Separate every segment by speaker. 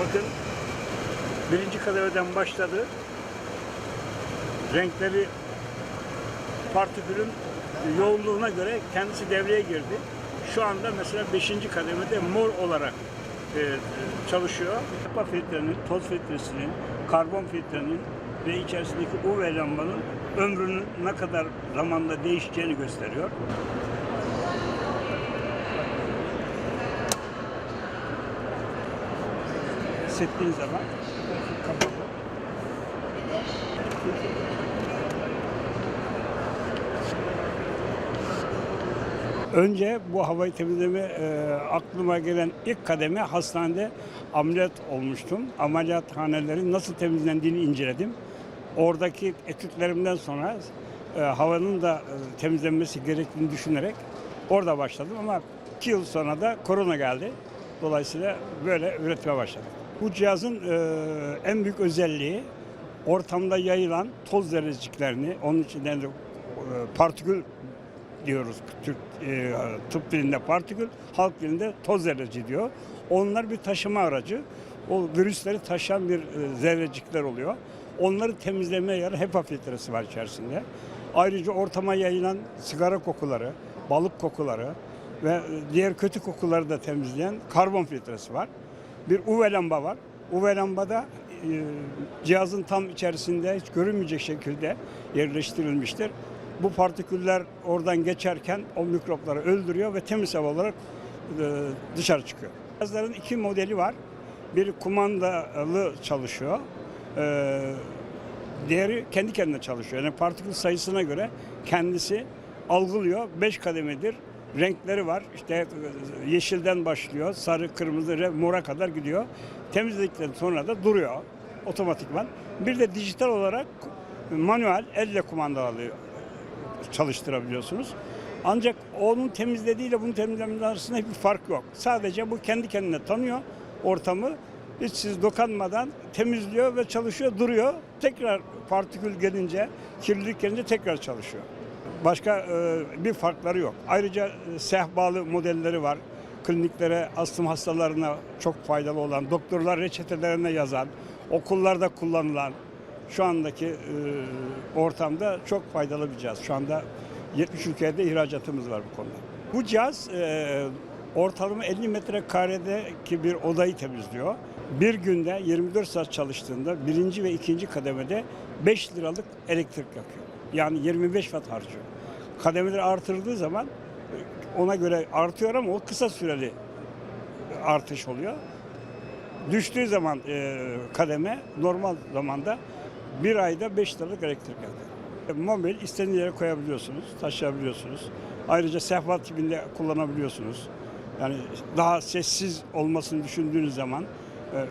Speaker 1: Bakın birinci kademeden başladı. Renkleri partikülün yoğunluğuna göre kendisi devreye girdi. Şu anda mesela beşinci kademede mor olarak e, çalışıyor. Hava filtrenin, toz filtresinin, karbon filtrenin ve içerisindeki UV lambanın ömrünün ne kadar zamanda değişeceğini gösteriyor. Hissettiğin zaman. Önce bu havayı temizleme e, aklıma gelen ilk kademe hastanede ameliyat olmuştum. Ameliyathanelerin nasıl temizlendiğini inceledim. Oradaki etütlerimden sonra e, havanın da e, temizlenmesi gerektiğini düşünerek orada başladım ama iki yıl sonra da korona geldi. Dolayısıyla böyle üretmeye başladım. Bu cihazın e, en büyük özelliği ortamda yayılan toz zerreciklerini, onun içinden de e, partikül diyoruz Türk e, tıp dilinde partikül, halk dilinde toz zerreci diyor. Onlar bir taşıma aracı. O virüsleri taşıyan bir e, zerrecikler oluyor. Onları temizlemeye yarar HEPA filtresi var içerisinde. Ayrıca ortama yayılan sigara kokuları, balık kokuları ve e, diğer kötü kokuları da temizleyen karbon filtresi var. Bir UV lamba var. UV lambada e, cihazın tam içerisinde hiç görünmeyecek şekilde yerleştirilmiştir. Bu partiküller oradan geçerken o mikropları öldürüyor ve temiz hava olarak e, dışarı çıkıyor. Cihazların iki modeli var. Biri kumandalı çalışıyor. E, diğeri kendi kendine çalışıyor. Yani partikül sayısına göre kendisi algılıyor. Beş kademedir. Renkleri var. İşte e, yeşilden başlıyor. Sarı, kırmızı, mora kadar gidiyor. Temizledikten sonra da duruyor otomatikman. Bir de dijital olarak manuel elle kumandalı çalıştırabiliyorsunuz. Ancak onun temizlediğiyle bunun temizlemesi arasında hiçbir fark yok. Sadece bu kendi kendine tanıyor ortamı. Hiç siz dokanmadan temizliyor ve çalışıyor, duruyor. Tekrar partikül gelince, kirlilik gelince tekrar çalışıyor. Başka e, bir farkları yok. Ayrıca e, sehpalı modelleri var. Kliniklere, astım hastalarına çok faydalı olan, doktorlar reçetelerine yazan, okullarda kullanılan, şu andaki e, ortamda çok faydalı bir cihaz. Şu anda 70 ülkede ihracatımız var bu konuda. Bu cihaz ortalama 50 metrekarede bir odayı temizliyor. Bir günde 24 saat çalıştığında birinci ve ikinci kademede 5 liralık elektrik yakıyor. Yani 25 watt harcıyor. Kademeleri artırdığı zaman ona göre artıyor ama o kısa süreli artış oluyor. Düştüğü zaman e, kademe normal zamanda bir ayda 5 liralık elektrik yakıyor. E, mobil istediğiniz yere koyabiliyorsunuz, taşıyabiliyorsunuz. Ayrıca sehpa tipinde kullanabiliyorsunuz. Yani daha sessiz olmasını düşündüğünüz zaman e, e,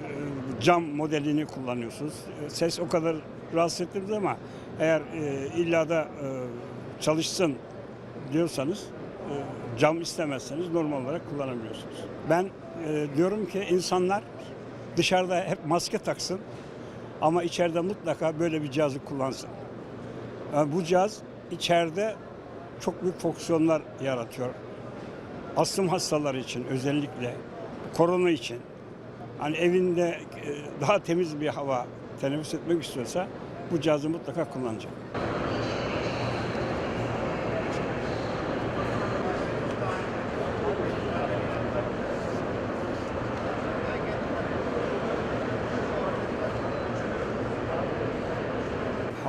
Speaker 1: cam modelini kullanıyorsunuz. E, Ses o kadar rahatsız etmez ama eğer e, illa da e, çalışsın diyorsanız e, cam istemezseniz normal olarak kullanabiliyorsunuz. Ben e, diyorum ki insanlar dışarıda hep maske taksın ama içeride mutlaka böyle bir cihazı kullansın. Yani bu cihaz içeride çok büyük fonksiyonlar yaratıyor. Astım hastaları için özellikle, korona için. Hani evinde e, daha temiz bir hava teneffüs etmek istiyorsa bu cihazı mutlaka kullanacak.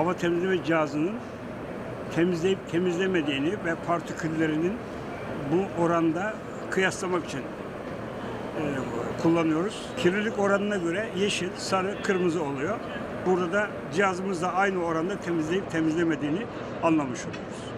Speaker 1: Hava temizleme cihazının temizleyip temizlemediğini ve partiküllerinin bu oranda kıyaslamak için e, kullanıyoruz. Kirlilik oranına göre yeşil, sarı, kırmızı oluyor. Burada da cihazımızda aynı oranda temizleyip temizlemediğini anlamış oluyoruz.